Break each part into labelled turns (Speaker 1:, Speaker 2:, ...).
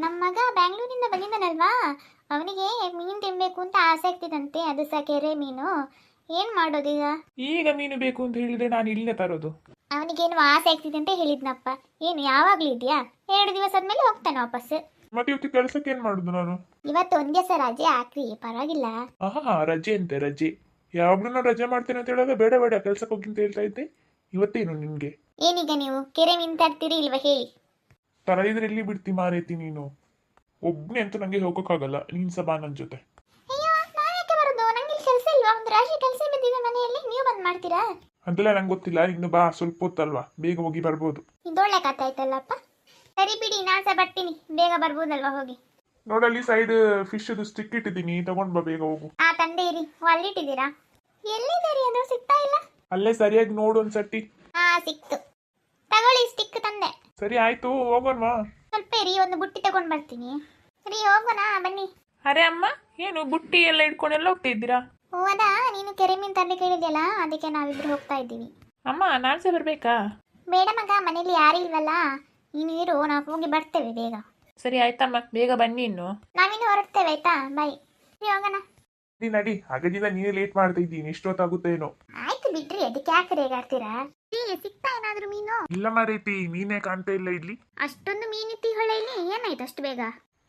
Speaker 1: ನಮ್ಮ ಮಗ ಬ್ಯಾಂಗ್ಳೂರಿಂದ ಬಂದಿದ್ದಾನಲ್ವಾ? ಅವನಿಗೆ ಮೀನು ತಿನ್ಬೇಕು ಅಂತ ಆಸೆ ಆಗ್ತಿದಂತೆ ಅದು ಸಹ ಕೆರೆ ಮೀನು. ಏನ್ ಮಾಡೋದೀಗ
Speaker 2: ಈಗ? ಮೀನು ಬೇಕು ಅಂತ ಹೇಳಿದ್ರೆ ನಾನು ಇಲ್ಲೇ ತರೋದು.
Speaker 1: ಅವನಿಗೇನು ಆಸೆ ಆಗ್ತಿದೆ ಅಂತ ಹೇಳಿದ್ನಪ್ಪ. ಏನು ಯಾವಾಗ್ಲೂ ಇದೆಯಾ ಎರಡು ದಿವಸ ಆದ್ಮೇಲೆ ಹೋಗ್ತಾನೆ ವಾಪಸ್.
Speaker 2: ಮತ್ತೆ ಇವತ್ತು ಕೆಲಸಕ್ಕೆ ಏನ್ ಮಾಡುದು ನಾನು?
Speaker 1: ಇವತ್ತು ಒಂದ್ ದಿವಸ ರಜೆ ಹಾಕ್ರಿ ಪರವಾಗಿಲ್ಲ.
Speaker 2: ಆಹಾ ರಜೆ ಅಂತ ರಜೆ. ಯಾವಾಗ್ಲೂ ನಾನು ರಜೆ ಮಾಡ್ತೇನೆ ಅಂತ ಹೇಳಿದ್ರೆ ಬೇಡ ಬೇಡ ಕೆಲ್ಸಕ್ಕೆ ಹೋಗಿ ಅಂತ ಹೇಳ್ತಾ ಇದ್ದೆ. ಇವತ್ತೇನು ನಿನ್ಗೆ?
Speaker 1: ಏನೀಗ ನೀವು? ಕೆರೆ ಮೀನ್ ತರ್ತೀರಿ ಇಲ್ವಾ ಹೇಳಿ?
Speaker 2: ತರ ಇದ್ರೆ ಎಲ್ಲಿ ಬಿಡ್ತಿ ಮಾರೇತಿ ನೀನು? ಒಬ್ನೇ ಅಂತೂ ನಂಗೆ ಹೋಗೋಕ್ಕಾಗಲ್ಲ ನೀನ್ ಸಹ ಬಾ ನನ್ ಜೊತೆ.
Speaker 1: ಅಯ್ಯೋ ನಾವ್ ಯಾಕೆ ಬರೋದು? ನಂಗೆ ಕೆಲಸ ಇಲ್ವಾ? ಒಂದು ರಾಶಿ ಕೆಲಸ ಬಿದ್ದಿದೆ ಮನೆಯಲ್ಲಿ ನೀವು ಬಂದ್ ಮಾಡ್ತೀರಾ?
Speaker 2: ಅದೆಲ್ಲ ನಂಗೆ ಗೊತ್ತಿಲ್ಲ ಇನ್ನು ಬಾ ಸ್ವಲ್ಪ ಹೊತ್ತಲ್ವಾ? ಬೇಗ ಹೋಗಿ ಬರ್ಬೋದು.
Speaker 1: ಇದೊಳ್ಳೆ ಕಥೆ ಆಯ್ತಲ್ಲಪ್ಪ? ಸರಿ ಬಿಡಿ ನಾನ್ ಸಹ ಬರ್ತೀನಿ. ಬೇಗ ಬರ್ಬೋದಲ್ವಾ ಹೋಗಿ.
Speaker 2: ನೋಡಲ್ಲಿ ಸೈಡ್ ಫಿಶ್ ಸ್ಟಿಕ್ ಇಟ್ಟಿದ್ದೀನಿ ತಗೊಂಡ್ ಬಾ ಬೇಗ ಹೋಗು.
Speaker 1: ಆ ತಂದೆ ಇರಿ. ಅಲ್ಲಿಟ್ಟಿದ್ದೀರಾ? ಎಲ್ಲಿದ್ದೀರಿ? ಅದು ಸಿಗ್ತಾ ಇಲ್ಲ?
Speaker 2: ಅಲ್ಲೇ ಸರಿಯಾಗಿ ನೋಡು ಒಂದ್ಸತಿ
Speaker 1: ಹಾ ಸಿಕ್ತು. ತಗೊಳ್ಳಿ ಸ್ಟಿಕ್ ತಂದೆ.
Speaker 2: ಸರಿ ಆಯ್ತು ಹೋಗೋಣವಾ.
Speaker 1: ಸ್ವಲ್ಪ ಇರಿ ಒಂದು ಬುಟ್ಟಿ ತಗೊಂಡ್ ಬರ್ತೀನಿ. ಸರಿ ಹೋಗೋಣ ಬನ್ನಿ.
Speaker 3: ಅರೆ ಅಮ್ಮ ಏನು ಬುಟ್ಟಿ ಎಲ್ಲ ಇಟ್ಕೊಂಡು ಎಲ್ಲ ಹೋಗ್ತಾ ಇದ್ದೀರಾ?
Speaker 1: ಓ ಅದಾ ನೀನು ಕೆರೆ ಮೀನ್ ತರ್ಲಿಕ್ಕೆ ಹೇಳಿದ್ಯಲ್ಲ ಅದಕ್ಕೆ ನಾವಿಬ್ರು ಹೋಗ್ತಾ ಇದ್ದೀವಿ.
Speaker 3: ಅಮ್ಮ ನಾನು ಸಹ ಬರಬೇಕಾ?
Speaker 1: ಬೇಡ ಮಗ ಮನೇಲಿ ಯಾರು ಇಲ್ವಲ್ಲ? ನೀನು ಇರು ನಾವು ಹೋಗಿ ಬರ್ತೇವೆ ಬೇಗ.
Speaker 3: ಸರಿ ಆಯ್ತಮ್ಮ ಬೇಗ ಬನ್ನಿ ಇನ್ನು.
Speaker 1: ನಾವಿನ್ನು ಹೊರಡ್ತೇವೆ ಆಯ್ತಾ? ಬಾಯ್ ಸರಿ ಹೋಗೋಣ.
Speaker 2: ನಡಿ ನಡಿ. ಹಾಗಾಗಿಲ್ಲ ನೀನೇ ಲೇಟ್ ಮಾಡ್ತಾ ಇದ್ದೀನಿ ಇಷ್ಟೊತ್ತಾಗುತ್ತೇನೋ.
Speaker 1: ಆಯ್ತು ಬಿಡ್ರಿ ಅದಕ್ಕೆ ಯಾಕೆ ರೇಗಾಡ್ತೀರಾ? ಏ, ಸಿಕ್ತಾ ಏನಾದ್ರೂ ಮೀನು?
Speaker 2: ಇಲ್ಲ ಮಾರೈತಿ ಮೀನೇ ಕಾಣ್ತಾ ಇಲ್ಲ ಇಲ್ಲಿ.
Speaker 1: ಅಷ್ಟೊಂದು ಮೀನಿತ್ತಿ ಹೊಳೆಯಲ್ಲಿ ಏನಾಯ್ತು ಅಷ್ಟು ಬೇಗ?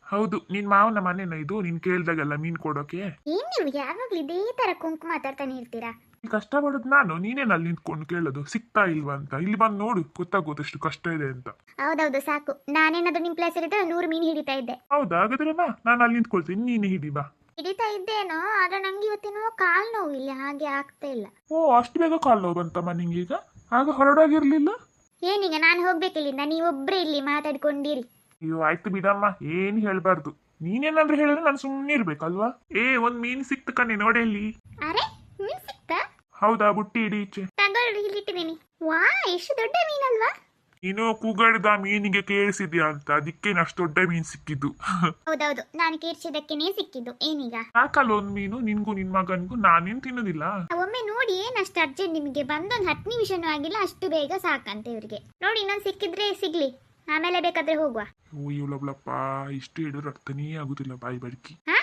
Speaker 2: ಹೌದು ನಿನ್ ಮಾವನ ಮನೆನ ಇದು ನೀನ್ ಕೇಳ್ದಾಗೆಲ್ಲ ಮೀನ್ ಕೊಡೋಕೆ?
Speaker 1: ಏನ್ ನೀವು ಯಾವಾಗ್ಲೂ ಇದೇ ತರ ಕುಂಕು ಮಾತಾಡ್ತಾನೆ ಇರ್ತೀರಾ?
Speaker 2: ಕಷ್ಟ ಪಡೋದು ನಾನು ನೀನೇನ ಅಲ್ಲಿ ನಿಂತ್ಕೊಂಡು ಕೇಳೋದು? ಸಿಗ್ತಾ ಇಲ್ವಾ ಅಂತ? ಇಲ್ಲಿ ಬಂದು ನೋಡು ಗೊತ್ತಾಗೋದು ಎಷ್ಟು ಕಷ್ಟ ಇದೆ ಅಂತ.
Speaker 1: ಹೌದೌದು ಸಾಕು. ನಾನೇನಾದ್ರೂ ನಿಮ್ ಪ್ಲೇಸ್ ಇರಿದ್ರೆ ನೂರು ಮೀನು ಹಿಡಿತಾ ಇದ್ದೆ.
Speaker 2: ಹೌದಾ ಹಾಗಾದ್ರೆ ಬಾ ನಾನು ಅಲ್ಲಿ ನಿಂತ್ಕೊಳ್ತೀನಿ ನೀನೇ ಹಿಡಿ ಬಾ.
Speaker 1: ಹಿಡಿತಾ ಇದ್ದೇನೋ ಆದ್ರೆ ನಂಗೆ ಇವತ್ತೇನೋ ಕಾಲ್ ನೋವು ಇಲ್ಲಿ ಹಾಗೆ ಆಗ್ತಾ ಇಲ್ಲ.
Speaker 2: ಓ ಅಷ್ಟು ಬೇಗ ಕಾಲ್ ನೋವು ಬಂತಮ್ಮ ನಿಂಗೀಗ? ಆಗ ಹೊರಡೋಗಿರ್ಲಿಲ್ಲ?
Speaker 1: ಏನೀಗ ನಾನು ಹೋಗ್ಬೇಕಿಲ್ಲಿಂದ? ಒಬ್ಬರೇ ಇಲ್ಲಿ ಮಾತಾಡ್ಕೊಂಡಿರಿ.
Speaker 2: ಅಯ್ಯೋ ಆಯ್ತು ಬಿಡಮ್ಮ ಏನು ಹೇಳ್ಬಾರ್ದು. ನೀನೇನಾದ್ರೂ ಹೇಳಿದ್ರೆ ನಾನು ಸುಮ್ಮನೆ ಇರ್ಬೇಕಲ್ವಾ? ಏ ಒಂದ್ ಮೀನ್ ಸಿಕ್ತು ಕಣ್ಣಿ ನೋಡಿ ಅಲ್ಲಿ.
Speaker 1: ಅರೆ ಮೀನ್ ಸಿಕ್ತಾ?
Speaker 2: ಹೌದಾ ಬುಟ್ಟಿ ಇಡಿ ಈಚೆ.
Speaker 1: ಇಲ್ಲಿ ಇಲ್ಲಿಟ್ಟಿದ್ದೀನಿ. ವಾ ಎಷ್ಟು ದೊಡ್ಡ ಮೀನಲ್ವಾ?
Speaker 2: ನೀನು ಕೂಗಾಡಿದ ಮೀನಿಗೆ ಕೇಳಿಸಿದ್ಯಾ ಅಂತ? ಅದಕ್ಕೆ ಅಷ್ಟು ದೊಡ್ಡ ಮೀನ್ ಸಿಕ್ಕಿದ್ದು.
Speaker 1: ಹೌದೌದು ನಾನು ನೀನ್ ಸಿಕ್ಕಿದ್ದು. ಏನೀಗ?
Speaker 2: ಸಾಕಲ್ಲ ಒಂದ್ ಮೀನು ನಿನ್ಗೂ ನಿನ್ ಮಗನ್ಗೂ ನಾನೇನ್ ತಿನ್ನೋದಿಲ್ಲ?
Speaker 1: ಒಮ್ಮೆ ನೋಡಿ ಏನಷ್ಟು ಅರ್ಜೆಂಟ್ ನಿಮ್ಗೆ? ಬಂದೊಂದು ಹತ್ತು ನಿಮಿಷನೂ ಆಗಿಲ್ಲ ಅಷ್ಟು ಬೇಗ ಸಾಕಂತೆ ಇವ್ರಿಗೆ. ನೋಡಿ ಇನ್ನೊಂದ್ ಸಿಕ್ಕಿದ್ರೆ ಸಿಗ್ಲಿ. ಆಮೇಲೆ ಬೇಕಾದ್ರೆ ಹೋಗುವ.
Speaker 2: ಓ ಇಷ್ಟು ಹೇಳಿದ್ರೆ ಅರ್ಥನೇ ಆಗುದಿಲ್ಲ ಬಾಯಿ ಬಡ್ಕಿ.
Speaker 1: ಹಾ?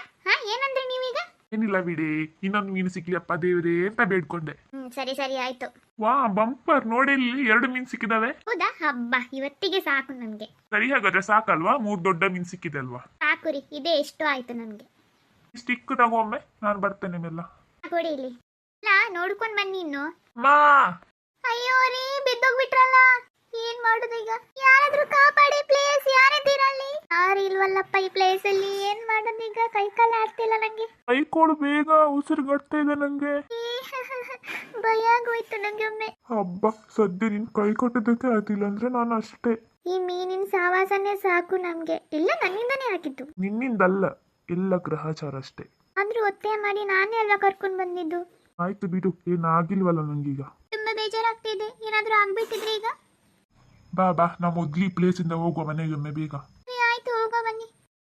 Speaker 2: ಏನಿಲ್ಲ ಬಿಡಿ ಇನ್ನೊಂದು ಮೀನು ಸಿಕ್ಲಿಯಪ್ಪ ದೇವರೇ ಅಂತ ಬೇಡ್ಕೊಂಡೆ.
Speaker 1: ಹ್ಮ್ ಸರಿ ಸರಿ ಆಯ್ತು.
Speaker 2: ವಾ ಬಂಪರ್ ನೋಡಿ ಇಲ್ಲಿ ಎರಡು ಮೀನ್ ಸಿಕ್ಕಿದಾವೆ.
Speaker 1: ಹೌದಾ? ಹಬ್ಬ ಇವತ್ತಿಗೆ ಸಾಕು ನನ್ಗೆ
Speaker 2: ಸರಿ ಹಾಗಾದ್ರೆ ಸಾಕಲ್ವಾ? ಮೂರ್ ದೊಡ್ಡ ಮೀನ್ ಸಿಕ್ಕಿದೆ ಅಲ್ವಾ?
Speaker 1: ಸಾಕು ರೀ ಇದೇ ಎಷ್ಟು ಆಯ್ತು ನನ್ಗೆ
Speaker 2: ಸ್ಟಿಕ್ ತಗೊಮ್ಮೆ ನಾನು ಬರ್ತೇನೆ ನಿಮ್ಮೆಲ್ಲ.
Speaker 1: ಕೊಡಿ ಇಲ್ಲಿ. ಇಲ್ಲ ನೋಡ್ಕೊಂಡ್ ಬನ್ನಿ ಇನ್ನು.
Speaker 2: ಮಾ!
Speaker 1: ಅಯ್ಯೋ ರೀ ಬಿದ್ದೋಗ್ಬಿಟ್ರಲ್ಲ. ಏನ್ ಮಾಡುದು ಈಗ? ಯಾರಾದ್ರೂ ಕಾಪಾಡಿ ಪ್ಲೇಸ್ ಯಾರಿದ್ದೀರಲ್ಲಿ ಯಾರು ಇಲ್ವಲ್ಲಪ್ಪ ಈ ಪ್ಲೇಸ್ ಅಲ್ಲಿ? ಏನ್ ಮಾಡೋದು ಈಗ? ಕೈ ಕಾಲ ಆಡ್ತಿಲ್ಲ ನಂಗೆ.
Speaker 2: ಕೈ ಕೊಡು ಬೇಗ ಉಸಿರುಗಟ್ತಾ ಇದೆ ನಂಗೆ.
Speaker 1: ಭಯ ಆಗೋಯ್ತು ನಂಗೆ ಒಮ್ಮೆ.
Speaker 2: ಹಬ್ಬ ಸದ್ಯ ನಿನ್ ಕೈ ಕೊಟ್ಟಿದ್ದಕ್ಕೆ ಆಯ್ತಿಲ್ಲ ಅಂದ್ರೆ ನಾನು ಅಷ್ಟೇ.
Speaker 1: ಈ ಮೀನಿನ ಸಾವಾಸನೆ ಸಾಕು ನಮ್ಗೆ. ಇಲ್ಲ ನನ್ನಿಂದನೇ ಆಗಿದ್ದು.
Speaker 2: ನಿನ್ನಿಂದಲ್ಲ ಎಲ್ಲ ಗ್ರಹಚಾರ ಅಷ್ಟೇ.
Speaker 1: ಆದ್ರೂ ಒತ್ತೆ ಮಾಡಿ ನಾನೇ ಅಲ್ವಾ ಕರ್ಕೊಂಡ್ ಬಂದಿದ್ದು?
Speaker 2: ಆಯ್ತು ಬಿಡು ಏನಾಗಿಲ್ವಲ್ಲ ನಂಗೀಗ.
Speaker 1: ತುಂಬಾ ಬೇಜಾರಾಗ್ತಿದೆ. ಏನಾದ್ರೂ ಆಗ್ಬಿಟ್ಟಿದ್ರೆ ಈಗ?
Speaker 2: ಬಾ ಬಾ ನಾವು ಮೊದ್ಲಿ ಪ್ಲೇಸ್ ಇಂದ ಹೋಗುವ ಮನೆಗೊಮ್ಮೆ ಬೇಗ.